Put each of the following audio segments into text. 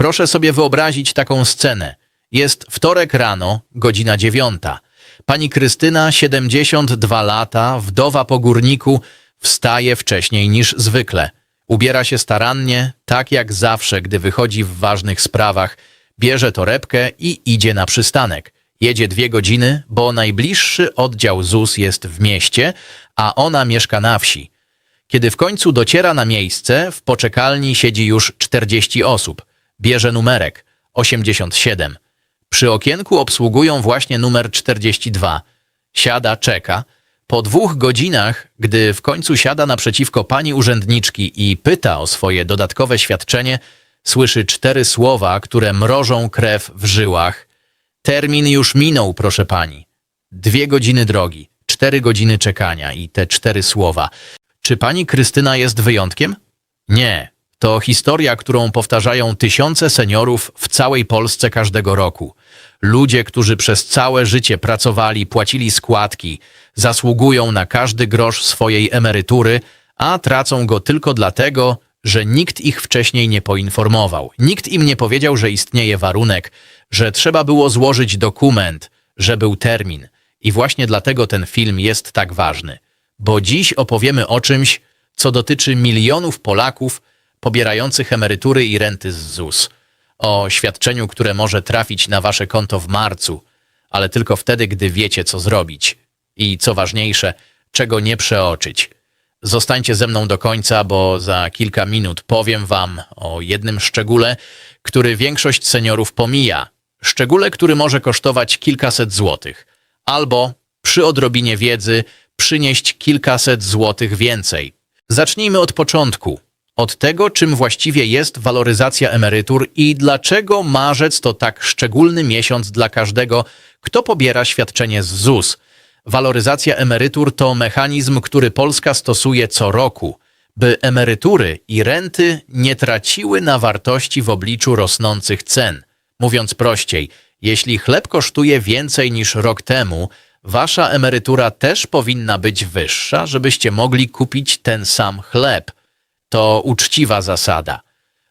Proszę sobie wyobrazić taką scenę. Jest wtorek rano, godzina dziewiąta. Pani Krystyna, 72 lata, wdowa po górniku, wstaje wcześniej niż zwykle. Ubiera się starannie, tak jak zawsze, gdy wychodzi w ważnych sprawach. Bierze torebkę i idzie na przystanek. Jedzie dwie godziny, bo najbliższy oddział ZUS jest w mieście, a ona mieszka na wsi. Kiedy w końcu dociera na miejsce, w poczekalni siedzi już 40 osób. Bierze numerek 87. Przy okienku obsługują właśnie numer 42. Siada, czeka. Po dwóch godzinach, gdy w końcu siada naprzeciwko pani urzędniczki i pyta o swoje dodatkowe świadczenie, słyszy cztery słowa, które mrożą krew w żyłach. Termin już minął, proszę pani. Dwie godziny drogi, cztery godziny czekania i te cztery słowa. Czy pani Krystyna jest wyjątkiem? Nie. To historia, którą powtarzają tysiące seniorów w całej Polsce każdego roku. Ludzie, którzy przez całe życie pracowali, płacili składki, zasługują na każdy grosz swojej emerytury, a tracą go tylko dlatego, że nikt ich wcześniej nie poinformował. Nikt im nie powiedział, że istnieje warunek, że trzeba było złożyć dokument, że był termin. I właśnie dlatego ten film jest tak ważny. Bo dziś opowiemy o czymś, co dotyczy milionów Polaków pobierających emerytury i renty z ZUS. O świadczeniu, które może trafić na wasze konto w marcu, ale tylko wtedy, gdy wiecie, co zrobić. I co ważniejsze, czego nie przeoczyć. Zostańcie ze mną do końca, bo za kilka minut powiem wam o jednym szczególe, który większość seniorów pomija. Szczególe, który może kosztować kilkaset złotych. Albo przy odrobinie wiedzy przynieść kilkaset złotych więcej. Zacznijmy od początku. Od tego, czym właściwie jest waloryzacja emerytur i dlaczego marzec to tak szczególny miesiąc dla każdego, kto pobiera świadczenie z ZUS. Waloryzacja emerytur to mechanizm, który Polska stosuje co roku, by emerytury i renty nie traciły na wartości w obliczu rosnących cen. Mówiąc prościej, jeśli chleb kosztuje więcej niż rok temu, wasza emerytura też powinna być wyższa, żebyście mogli kupić ten sam chleb. To uczciwa zasada.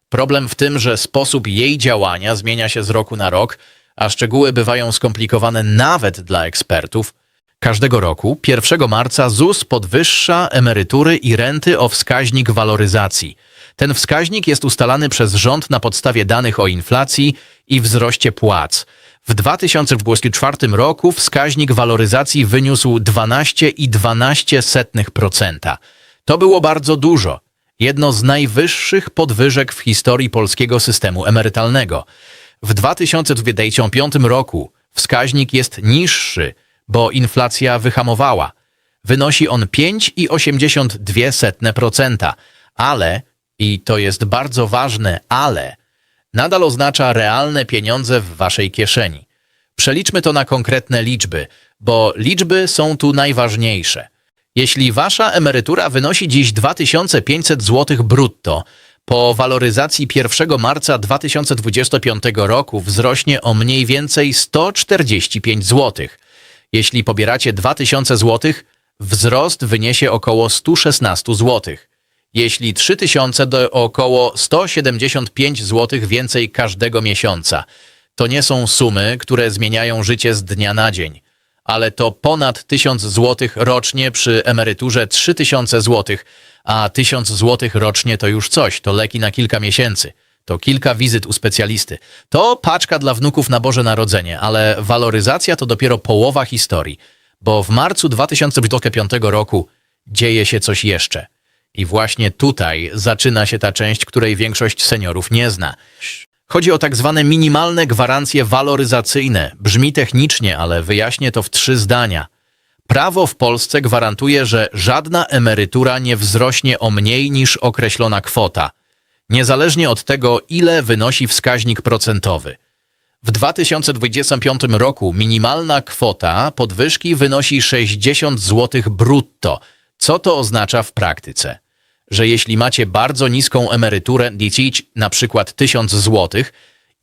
Problem w tym, że sposób jej działania zmienia się z roku na rok, a szczegóły bywają skomplikowane nawet dla ekspertów. Każdego roku, 1 marca, ZUS podwyższa emerytury i renty o wskaźnik waloryzacji. Ten wskaźnik jest ustalany przez rząd na podstawie danych o inflacji i wzroście płac. W 2024 roku wskaźnik waloryzacji wyniósł 12,12%. To było bardzo dużo. Jedno z najwyższych podwyżek w historii polskiego systemu emerytalnego. W 2025 roku wskaźnik jest niższy, bo inflacja wyhamowała. Wynosi on 5,82%, ale, i to jest bardzo ważne, ale, nadal oznacza realne pieniądze w waszej kieszeni. Przeliczmy to na konkretne liczby, bo liczby są tu najważniejsze. Jeśli wasza emerytura wynosi dziś 2500 zł brutto, po waloryzacji 1 marca 2025 roku wzrośnie o mniej więcej 145 zł. Jeśli pobieracie 2000 zł, wzrost wyniesie około 116 zł. Jeśli 3000 to około 175 zł więcej każdego miesiąca. To nie są sumy, które zmieniają życie z dnia na dzień, ale to ponad 1000 zł rocznie przy emeryturze 3000 zł, a 1000 zł rocznie to już coś, to leki na kilka miesięcy. To kilka wizyt u specjalisty. To paczka dla wnuków na Boże Narodzenie, ale waloryzacja to dopiero połowa historii, bo w marcu 2025 roku dzieje się coś jeszcze. I właśnie tutaj zaczyna się ta część, której większość seniorów nie zna. Chodzi o tak zwane minimalne gwarancje waloryzacyjne. Brzmi technicznie, ale wyjaśnię to w trzy zdania. Prawo w Polsce gwarantuje, że żadna emerytura nie wzrośnie o mniej niż określona kwota, niezależnie od tego, ile wynosi wskaźnik procentowy. W 2025 roku minimalna kwota podwyżki wynosi 60 zł brutto. Co to oznacza w praktyce? Że jeśli macie bardzo niską emeryturę, DCH na przykład 1000 zł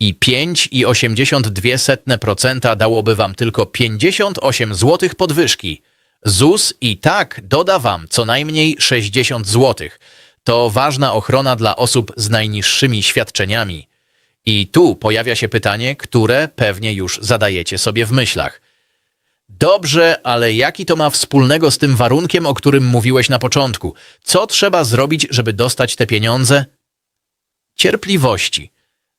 i 5,82% dałoby wam tylko 58 zł podwyżki, ZUS i tak doda wam co najmniej 60 zł. To ważna ochrona dla osób z najniższymi świadczeniami. I tu pojawia się pytanie, które pewnie już zadajecie sobie w myślach. Dobrze, ale jaki to ma wspólnego z tym warunkiem, o którym mówiłeś na początku? Co trzeba zrobić, żeby dostać te pieniądze? Cierpliwości.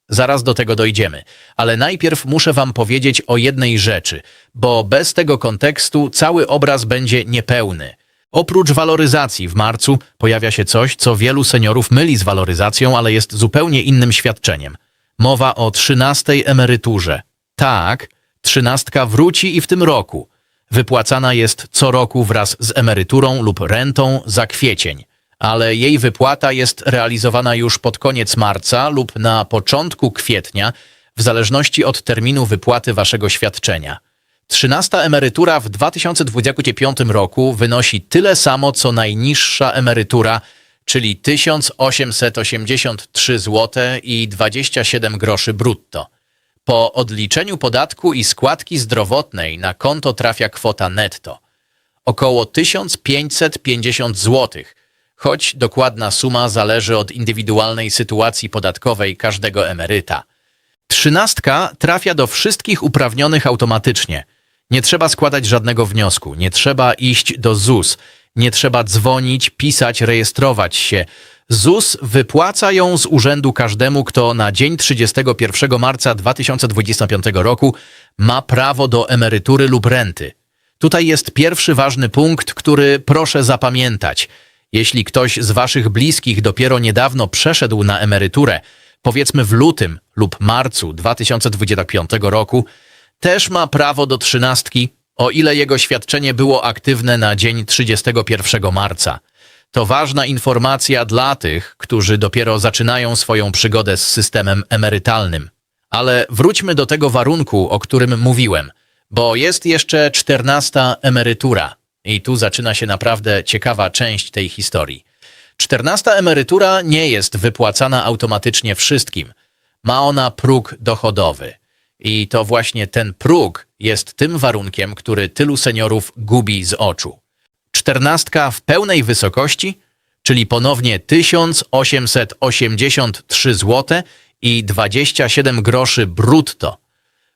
Zaraz do tego dojdziemy, ale najpierw muszę Wam powiedzieć o jednej rzeczy, bo bez tego kontekstu cały obraz będzie niepełny. Oprócz waloryzacji w marcu pojawia się coś, co wielu seniorów myli z waloryzacją, ale jest zupełnie innym świadczeniem. Mowa o trzynastej emeryturze. Tak, trzynastka wróci i w tym roku. Wypłacana jest co roku wraz z emeryturą lub rentą za kwiecień ale jej wypłata jest realizowana już pod koniec marca lub na początku kwietnia, w zależności od terminu wypłaty waszego świadczenia. Trzynasta emerytura w 2025 roku wynosi tyle samo co najniższa emerytura, czyli 1883 zł i 27 groszy brutto. Po odliczeniu podatku i składki zdrowotnej na konto trafia kwota netto około 1550 złotych choć dokładna suma zależy od indywidualnej sytuacji podatkowej każdego emeryta. Trzynastka trafia do wszystkich uprawnionych automatycznie. Nie trzeba składać żadnego wniosku, nie trzeba iść do ZUS, nie trzeba dzwonić, pisać, rejestrować się. ZUS wypłaca ją z urzędu każdemu, kto na dzień 31 marca 2025 roku ma prawo do emerytury lub renty. Tutaj jest pierwszy ważny punkt, który proszę zapamiętać – jeśli ktoś z waszych bliskich dopiero niedawno przeszedł na emeryturę, powiedzmy w lutym lub marcu 2025 roku, też ma prawo do trzynastki, o ile jego świadczenie było aktywne na dzień 31 marca. To ważna informacja dla tych, którzy dopiero zaczynają swoją przygodę z systemem emerytalnym. Ale wróćmy do tego warunku, o którym mówiłem, bo jest jeszcze czternasta emerytura. I tu zaczyna się naprawdę ciekawa część tej historii. Czternasta emerytura nie jest wypłacana automatycznie wszystkim. Ma ona próg dochodowy. I to właśnie ten próg jest tym warunkiem, który tylu seniorów gubi z oczu. Czternastka w pełnej wysokości, czyli ponownie 1883 zł i 27 groszy brutto.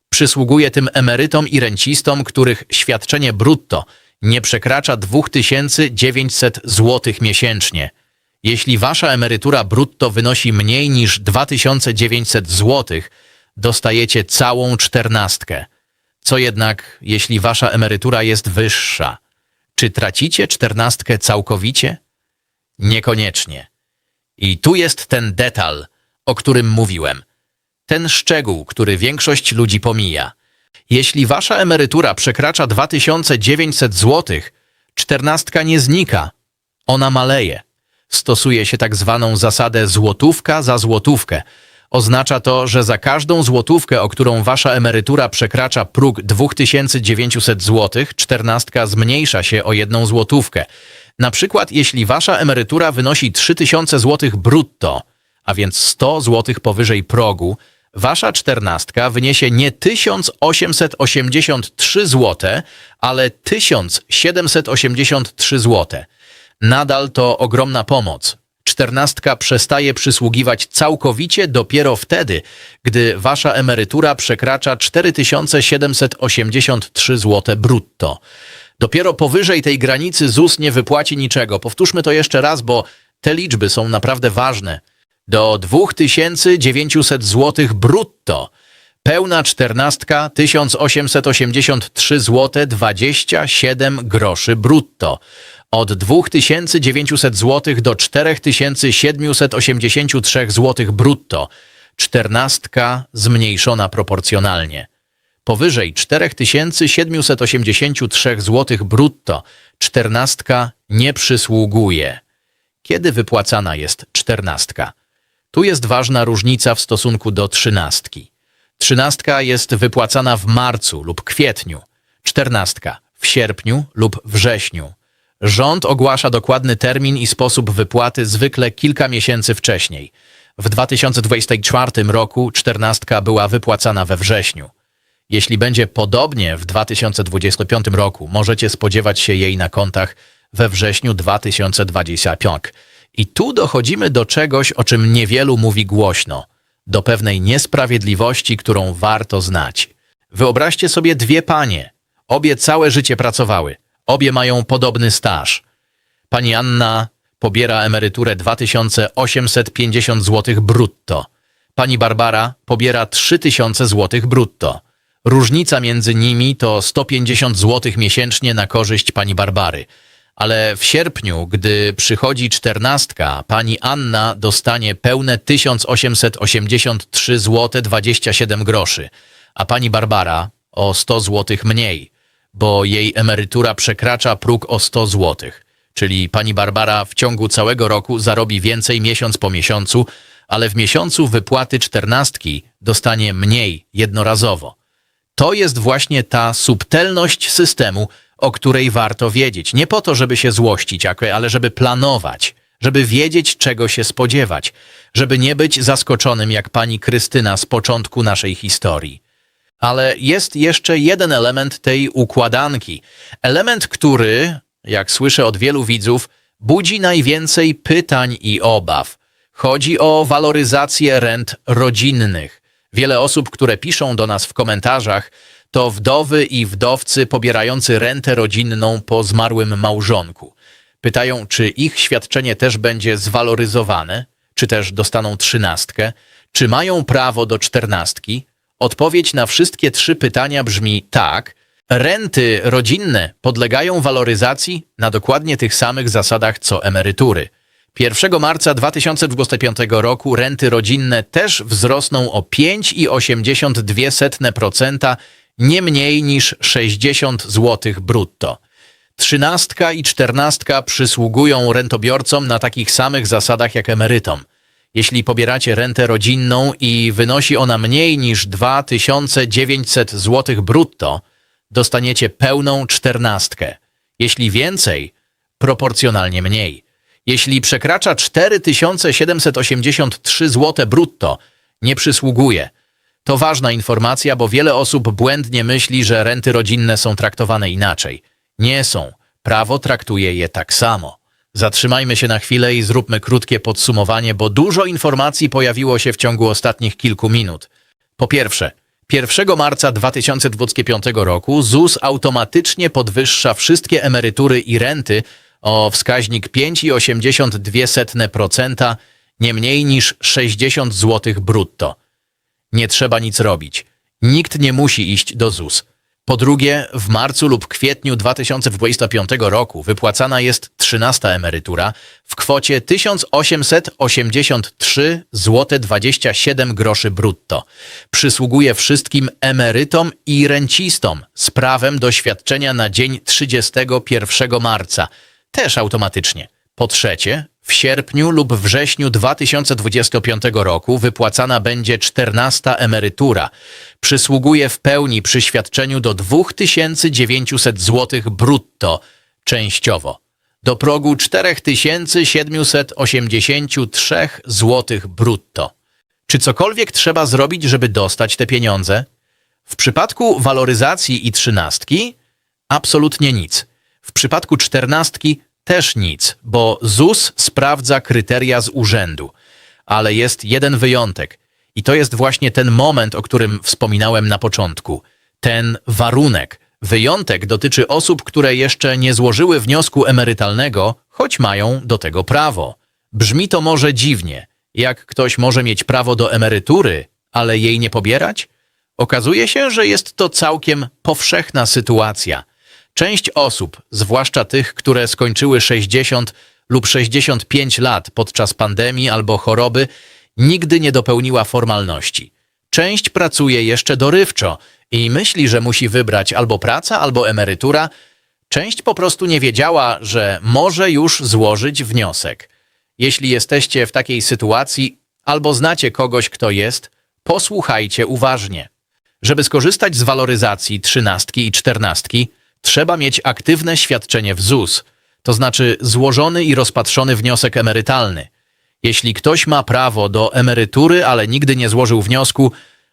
Przysługuje tym emerytom i rencistom, których świadczenie brutto nie przekracza 2900 zł miesięcznie. Jeśli wasza emerytura brutto wynosi mniej niż 2900 zł, dostajecie całą czternastkę. Co jednak, jeśli wasza emerytura jest wyższa? Czy tracicie czternastkę całkowicie? Niekoniecznie. I tu jest ten detal, o którym mówiłem. Ten szczegół, który większość ludzi pomija – jeśli wasza emerytura przekracza 2900 zł, czternastka nie znika, ona maleje. Stosuje się tak zwaną zasadę złotówka za złotówkę. Oznacza to, że za każdą złotówkę, o którą wasza emerytura przekracza próg 2900 zł, czternastka zmniejsza się o jedną złotówkę. Na przykład, jeśli wasza emerytura wynosi 3000 zł brutto, a więc 100 zł powyżej progu, wasza czternastka wyniesie nie 1883 zł, ale 1783 zł. Nadal to ogromna pomoc. Czternastka przestaje przysługiwać całkowicie dopiero wtedy, gdy wasza emerytura przekracza 4783 zł brutto. Dopiero powyżej tej granicy ZUS nie wypłaci niczego. Powtórzmy to jeszcze raz, bo te liczby są naprawdę ważne do 2900 zł brutto. Pełna czternastka 1883 zł 27 groszy brutto. Od 2900 zł do 4783 zł brutto. Czternastka zmniejszona proporcjonalnie. Powyżej 4783 zł brutto czternastka nie przysługuje. Kiedy wypłacana jest czternastka? Tu jest ważna różnica w stosunku do trzynastki. Trzynastka jest wypłacana w marcu lub kwietniu, czternastka w sierpniu lub wrześniu. Rząd ogłasza dokładny termin i sposób wypłaty zwykle kilka miesięcy wcześniej. W 2024 roku czternastka była wypłacana we wrześniu. Jeśli będzie podobnie w 2025 roku, możecie spodziewać się jej na kontach we wrześniu 2025. I tu dochodzimy do czegoś, o czym niewielu mówi głośno do pewnej niesprawiedliwości, którą warto znać. Wyobraźcie sobie dwie panie. Obie całe życie pracowały. Obie mają podobny staż. Pani Anna pobiera emeryturę 2850 zł brutto. Pani Barbara pobiera 3000 zł brutto. Różnica między nimi to 150 zł miesięcznie na korzyść pani Barbary. Ale w sierpniu, gdy przychodzi czternastka, pani Anna dostanie pełne 1883 zł 27 groszy, a pani Barbara o 100 zł mniej, bo jej emerytura przekracza próg o 100 zł. Czyli pani Barbara w ciągu całego roku zarobi więcej miesiąc po miesiącu, ale w miesiącu wypłaty czternastki dostanie mniej jednorazowo. To jest właśnie ta subtelność systemu, o której warto wiedzieć. Nie po to, żeby się złościć, ale żeby planować, żeby wiedzieć, czego się spodziewać, żeby nie być zaskoczonym jak pani Krystyna z początku naszej historii. Ale jest jeszcze jeden element tej układanki. Element, który, jak słyszę od wielu widzów, budzi najwięcej pytań i obaw. Chodzi o waloryzację rent rodzinnych. Wiele osób, które piszą do nas w komentarzach, to wdowy i wdowcy pobierający rentę rodzinną po zmarłym małżonku. Pytają, czy ich świadczenie też będzie zwaloryzowane, czy też dostaną trzynastkę, czy mają prawo do czternastki. Odpowiedź na wszystkie trzy pytania brzmi tak. Renty rodzinne podlegają waloryzacji na dokładnie tych samych zasadach co emerytury. 1 marca 2025 roku renty rodzinne też wzrosną o 5,82%, nie mniej niż 60 zł brutto. Trzynastka i czternastka przysługują rentobiorcom na takich samych zasadach jak emerytom. Jeśli pobieracie rentę rodzinną i wynosi ona mniej niż 2900 zł brutto, dostaniecie pełną czternastkę. Jeśli więcej, proporcjonalnie mniej. Jeśli przekracza 4783 zł brutto, nie przysługuje. To ważna informacja, bo wiele osób błędnie myśli, że renty rodzinne są traktowane inaczej. Nie są. Prawo traktuje je tak samo. Zatrzymajmy się na chwilę i zróbmy krótkie podsumowanie, bo dużo informacji pojawiło się w ciągu ostatnich kilku minut. Po pierwsze, 1 marca 2025 roku ZUS automatycznie podwyższa wszystkie emerytury i renty o wskaźnik 5,82%, nie mniej niż 60 zł brutto. Nie trzeba nic robić. Nikt nie musi iść do ZUS. Po drugie, w marcu lub kwietniu 2025 roku wypłacana jest 13 emerytura w kwocie 1883 zł 27 groszy brutto. Przysługuje wszystkim emerytom i rencistom z prawem do świadczenia na dzień 31 marca, też automatycznie. Po trzecie, w sierpniu lub wrześniu 2025 roku wypłacana będzie 14 emerytura. Przysługuje w pełni przy świadczeniu do 2900 zł brutto, częściowo. Do progu 4783 zł brutto. Czy cokolwiek trzeba zrobić, żeby dostać te pieniądze? W przypadku waloryzacji i trzynastki absolutnie nic. W przypadku czternastki też nic, bo ZUS sprawdza kryteria z urzędu. Ale jest jeden wyjątek. I to jest właśnie ten moment, o którym wspominałem na początku. Ten warunek. Wyjątek dotyczy osób, które jeszcze nie złożyły wniosku emerytalnego, choć mają do tego prawo. Brzmi to może dziwnie. Jak ktoś może mieć prawo do emerytury, ale jej nie pobierać? Okazuje się, że jest to całkiem powszechna sytuacja. Część osób, zwłaszcza tych, które skończyły 60 lub 65 lat podczas pandemii albo choroby, nigdy nie dopełniła formalności. Część pracuje jeszcze dorywczo i myśli, że musi wybrać albo praca, albo emerytura. Część po prostu nie wiedziała, że może już złożyć wniosek. Jeśli jesteście w takiej sytuacji albo znacie kogoś, kto jest, posłuchajcie uważnie. Żeby skorzystać z waloryzacji trzynastki i czternastki, trzeba mieć aktywne świadczenie w ZUS, to znaczy złożony i rozpatrzony wniosek emerytalny. Jeśli ktoś ma prawo do emerytury, ale nigdy nie złożył wniosku,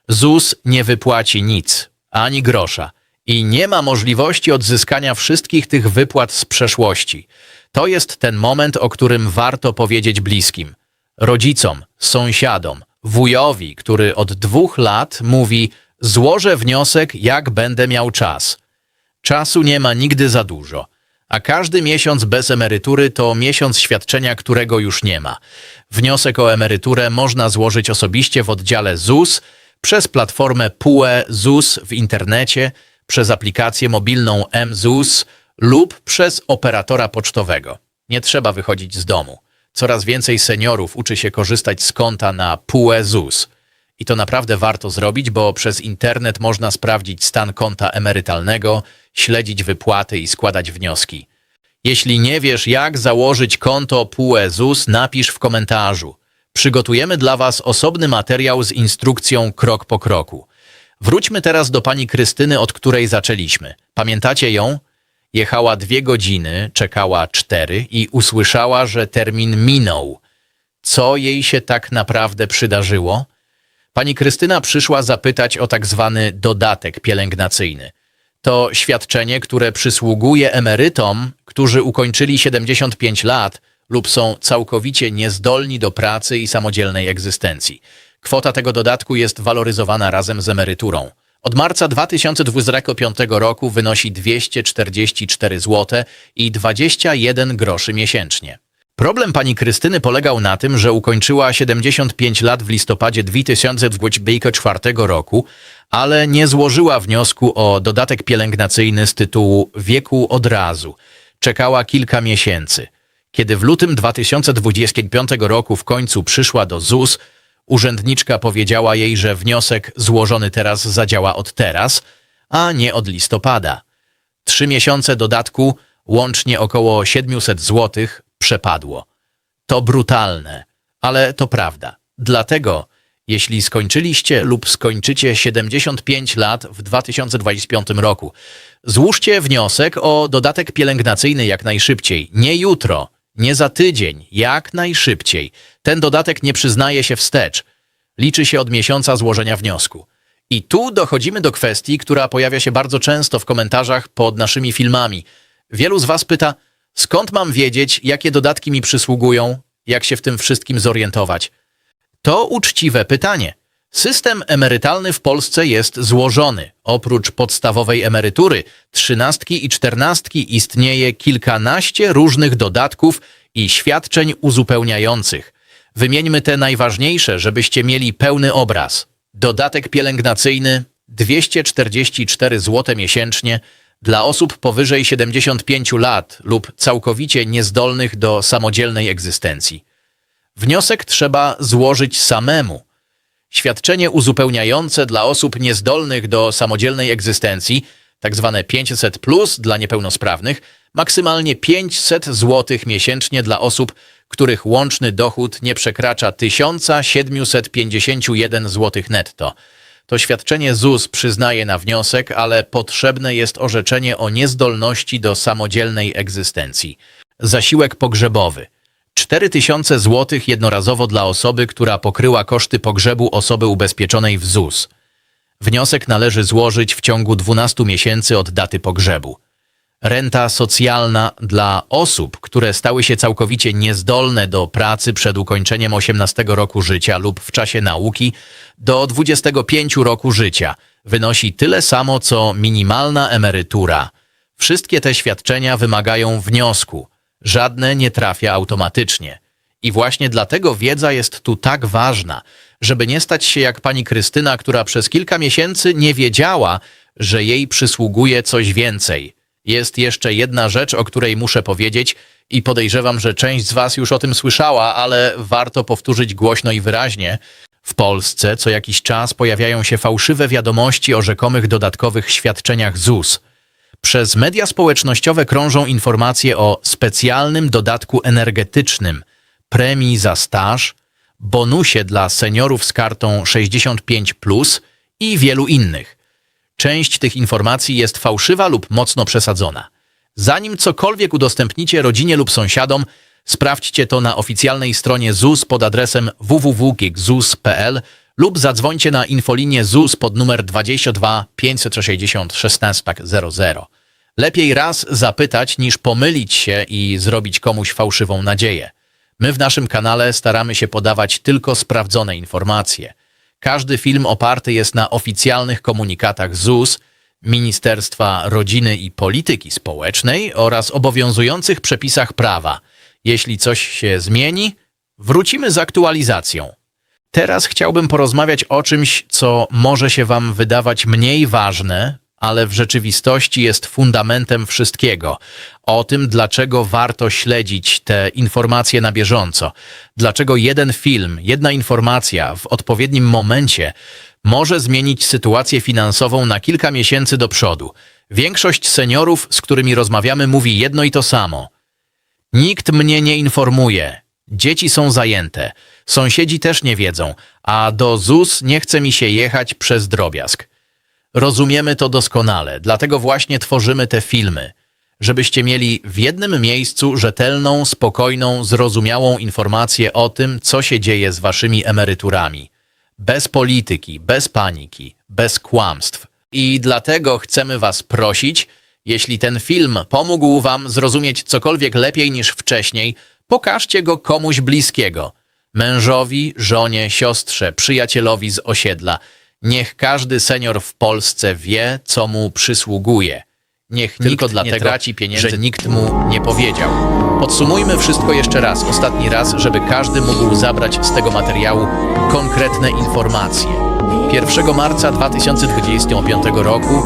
ZUS nie wypłaci nic, ani grosza i nie ma możliwości odzyskania wszystkich tych wypłat z przeszłości. To jest ten moment, o którym warto powiedzieć bliskim, rodzicom, sąsiadom, wujowi, który od dwóch lat mówi: Złożę wniosek, jak będę miał czas. Czasu nie ma nigdy za dużo, a każdy miesiąc bez emerytury to miesiąc świadczenia, którego już nie ma. Wniosek o emeryturę można złożyć osobiście w oddziale ZUS, przez platformę PUE ZUS w internecie, przez aplikację mobilną mZUS lub przez operatora pocztowego. Nie trzeba wychodzić z domu. Coraz więcej seniorów uczy się korzystać z konta na PUE ZUS. I to naprawdę warto zrobić, bo przez internet można sprawdzić stan konta emerytalnego, śledzić wypłaty i składać wnioski. Jeśli nie wiesz, jak założyć konto PUE ZUS, napisz w komentarzu. Przygotujemy dla Was osobny materiał z instrukcją krok po kroku. Wróćmy teraz do pani Krystyny, od której zaczęliśmy. Pamiętacie ją? Jechała dwie godziny, czekała cztery i usłyszała, że termin minął. Co jej się tak naprawdę przydarzyło? Pani Krystyna przyszła zapytać o tak zwany dodatek pielęgnacyjny. To świadczenie, które przysługuje emerytom, którzy ukończyli 75 lat lub są całkowicie niezdolni do pracy i samodzielnej egzystencji. Kwota tego dodatku jest waloryzowana razem z emeryturą. Od marca 2025 roku wynosi 244 zł i 21 groszy miesięcznie. Problem pani Krystyny polegał na tym, że ukończyła 75 lat w listopadzie 2024 roku, ale nie złożyła wniosku o dodatek pielęgnacyjny z tytułu wieku od razu. Czekała kilka miesięcy. Kiedy w lutym 2025 roku w końcu przyszła do ZUS, urzędniczka powiedziała jej, że wniosek złożony teraz zadziała od teraz, a nie od listopada. Trzy miesiące dodatku, łącznie około 700 zł, przepadło. To brutalne, ale to prawda. Dlatego, jeśli skończyliście lub skończycie 75 lat w 2025 roku, złóżcie wniosek o dodatek pielęgnacyjny jak najszybciej, nie jutro, nie za tydzień, jak najszybciej. Ten dodatek nie przyznaje się wstecz. Liczy się od miesiąca złożenia wniosku. I tu dochodzimy do kwestii, która pojawia się bardzo często w komentarzach pod naszymi filmami. Wielu z Was pyta, skąd mam wiedzieć, jakie dodatki mi przysługują, jak się w tym wszystkim zorientować? To uczciwe pytanie. System emerytalny w Polsce jest złożony. Oprócz podstawowej emerytury, trzynastki i czternastki istnieje kilkanaście różnych dodatków i świadczeń uzupełniających. Wymieńmy te najważniejsze, żebyście mieli pełny obraz. Dodatek pielęgnacyjny 244 zł miesięcznie dla osób powyżej 75 lat lub całkowicie niezdolnych do samodzielnej egzystencji. Wniosek trzeba złożyć samemu. Świadczenie uzupełniające dla osób niezdolnych do samodzielnej egzystencji, tak zwane 500 plus dla niepełnosprawnych, maksymalnie 500 zł miesięcznie dla osób, których łączny dochód nie przekracza 1751 zł netto. To świadczenie ZUS przyznaje na wniosek, ale potrzebne jest orzeczenie o niezdolności do samodzielnej egzystencji. Zasiłek pogrzebowy – 4000 zł jednorazowo dla osoby, która pokryła koszty pogrzebu osoby ubezpieczonej w ZUS. Wniosek należy złożyć w ciągu 12 miesięcy od daty pogrzebu. Renta socjalna dla osób, które stały się całkowicie niezdolne do pracy przed ukończeniem 18 roku życia lub w czasie nauki do 25 roku życia wynosi tyle samo co minimalna emerytura. Wszystkie te świadczenia wymagają wniosku – Żadne nie trafia automatycznie. I właśnie dlatego wiedza jest tu tak ważna, żeby nie stać się jak pani Krystyna, która przez kilka miesięcy nie wiedziała, że jej przysługuje coś więcej. Jest jeszcze jedna rzecz, o której muszę powiedzieć i podejrzewam, że część z was już o tym słyszała, ale warto powtórzyć głośno i wyraźnie. W Polsce co jakiś czas pojawiają się fałszywe wiadomości o rzekomych dodatkowych świadczeniach ZUS – przez media społecznościowe krążą informacje o specjalnym dodatku energetycznym, premii za staż, bonusie dla seniorów z kartą 65 i wielu innych. Część tych informacji jest fałszywa lub mocno przesadzona. Zanim cokolwiek udostępnicie rodzinie lub sąsiadom, sprawdźcie to na oficjalnej stronie ZUS pod adresem www.gzus.pl lub zadzwońcie na infolinię ZUS pod numer 22 560 1600. Lepiej raz zapytać niż pomylić się i zrobić komuś fałszywą nadzieję. My w naszym kanale staramy się podawać tylko sprawdzone informacje. Każdy film oparty jest na oficjalnych komunikatach ZUS, Ministerstwa Rodziny i Polityki Społecznej oraz obowiązujących przepisach prawa. Jeśli coś się zmieni, wrócimy z aktualizacją. Teraz chciałbym porozmawiać o czymś, co może się Wam wydawać mniej ważne, ale w rzeczywistości jest fundamentem wszystkiego. O tym, dlaczego warto śledzić te informacje na bieżąco. Dlaczego jeden film, jedna informacja w odpowiednim momencie może zmienić sytuację finansową na kilka miesięcy do przodu. Większość seniorów, z którymi rozmawiamy, mówi jedno i to samo. Nikt mnie nie informuje. Dzieci są zajęte. Sąsiedzi też nie wiedzą, a do ZUS nie chce mi się jechać przez drobiazg. Rozumiemy to doskonale, dlatego właśnie tworzymy te filmy, żebyście mieli w jednym miejscu rzetelną, spokojną, zrozumiałą informację o tym, co się dzieje z waszymi emeryturami. Bez polityki, bez paniki, bez kłamstw. I dlatego chcemy was prosić, jeśli ten film pomógł wam zrozumieć cokolwiek lepiej niż wcześniej, pokażcie go komuś bliskiego. Mężowi, żonie, siostrze, przyjacielowi z osiedla. Niech każdy senior w Polsce wie, co mu przysługuje. Niech tylko nie dlatego traci pieniędzy. że nikt mu nie powiedział. Podsumujmy wszystko jeszcze raz, ostatni raz, żeby każdy mógł zabrać z tego materiału konkretne informacje. 1 marca 2025 roku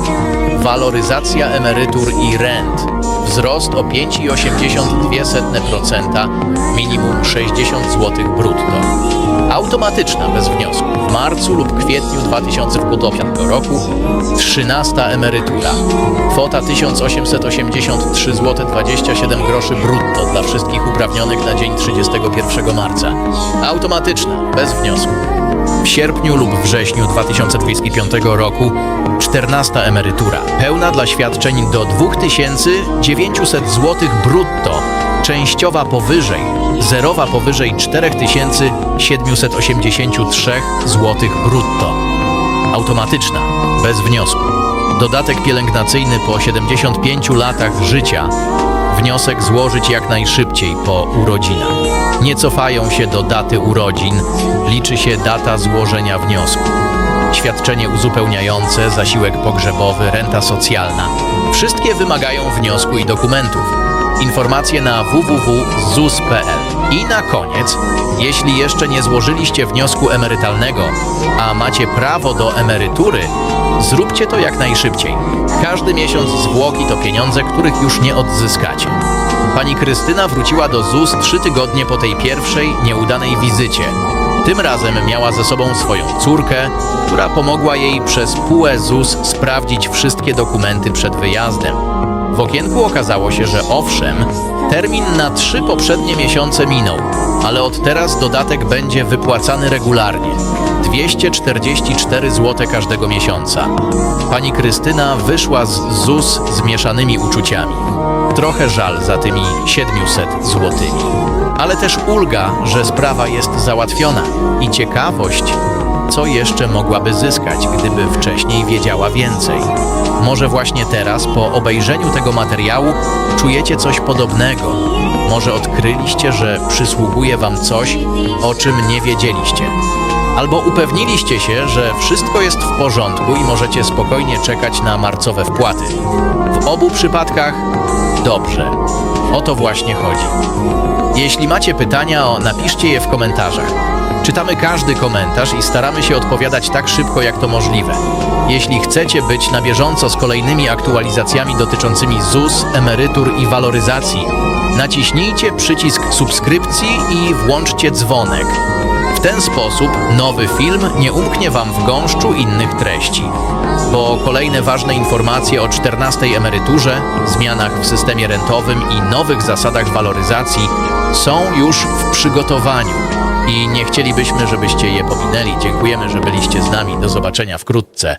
waloryzacja emerytur i rent. Wzrost o 5,82%, minimum 60 zł brutto. Automatyczna, bez wniosku. W marcu lub kwietniu 2025 roku 13 emerytura. Kwota 1883 zł 27 groszy brutto dla wszystkich uprawnionych na dzień 31 marca. Automatyczna, bez wniosku. W sierpniu lub wrześniu 2025 roku 14 emerytura, pełna dla świadczeń do 2900 zł brutto, częściowa powyżej, zerowa powyżej 4783 zł brutto. Automatyczna, bez wniosku. Dodatek pielęgnacyjny po 75 latach życia. Wniosek złożyć jak najszybciej po urodzinach. Nie cofają się do daty urodzin, liczy się data złożenia wniosku. Świadczenie uzupełniające, zasiłek pogrzebowy, renta socjalna. Wszystkie wymagają wniosku i dokumentów. Informacje na www.zus.pl. I na koniec, jeśli jeszcze nie złożyliście wniosku emerytalnego, a macie prawo do emerytury, zróbcie to jak najszybciej. Każdy miesiąc zwłoki to pieniądze, których już nie odzyskacie. Pani Krystyna wróciła do ZUS trzy tygodnie po tej pierwszej, nieudanej wizycie. Tym razem miała ze sobą swoją córkę, która pomogła jej przez PUE ZUS sprawdzić wszystkie dokumenty przed wyjazdem. W okienku okazało się, że owszem, termin na trzy poprzednie miesiące minął, ale od teraz dodatek będzie wypłacany regularnie. 244 zł każdego miesiąca. Pani Krystyna wyszła z ZUS z mieszanymi uczuciami. Trochę żal za tymi 700 złotymi, ale też ulga, że sprawa jest załatwiona i ciekawość, co jeszcze mogłaby zyskać, gdyby wcześniej wiedziała więcej. Może właśnie teraz, po obejrzeniu tego materiału, czujecie coś podobnego. Może odkryliście, że przysługuje Wam coś, o czym nie wiedzieliście. Albo upewniliście się, że wszystko jest w porządku i możecie spokojnie czekać na marcowe wpłaty. W obu przypadkach dobrze. O to właśnie chodzi. Jeśli macie pytania, napiszcie je w komentarzach. Czytamy każdy komentarz i staramy się odpowiadać tak szybko, jak to możliwe. Jeśli chcecie być na bieżąco z kolejnymi aktualizacjami dotyczącymi ZUS, emerytur i waloryzacji, naciśnijcie przycisk subskrypcji i włączcie dzwonek. W ten sposób nowy film nie umknie Wam w gąszczu innych treści. Bo kolejne ważne informacje o 14 emeryturze, zmianach w systemie rentowym i nowych zasadach waloryzacji są już w przygotowaniu. I nie chcielibyśmy, żebyście je pominęli. Dziękujemy, że byliście z nami. Do zobaczenia wkrótce.